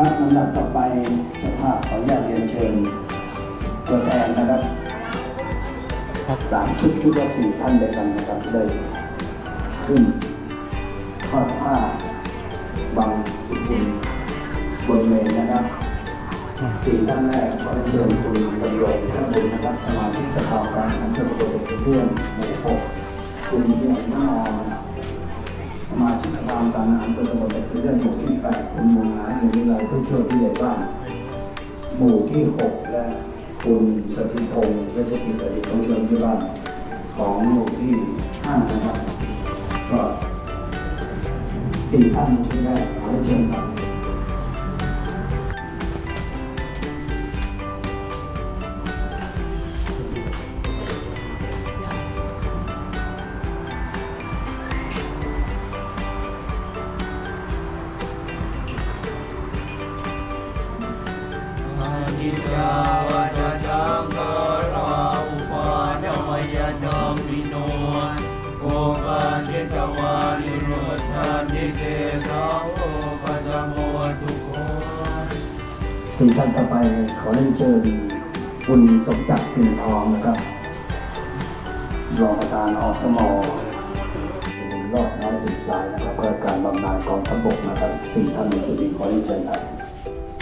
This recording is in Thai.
ครับลำดับต่อไปสภาพขออนุญาตเรียนเชิญตัวแทนนะครับสามชุดชุดละสี่ท่านเด้วกันนะครับเลยขึ้นทอดผ้าบางสุขุลบนเมนนะครับสี่ท่านแรกขอเชิญคุณบรรยงท่านบุญนะครับสมาชิกสภาการอำเชิญตัวเองเรื่อนหมู่หกคุณยี่รตินา มาชิกสภาการอำเภอโพธิ์เรื่อนหมู่ที่แปดคุณมงหาเห็นวิไลผู้ช่วยผู้ใหญ่บ้านหมู่ที่6และคุณสถิพงศ์เวชกิจอดีตผู้ช่วยที่บ้านของหมู่ที่5นะครับก็สี่ท่านช่วยได้ขอเชิญครับ สี่ท่านต่อไปขอได้เชิญคุณสมศักดิ์ปิ่นทองนะครับรองประธานอสมรอดน้อยสิบสายนะครับเพื่อการบำนาญกองทัพบกนะครับสี่ท่านในจุดนี้ขอได้เชิญครับ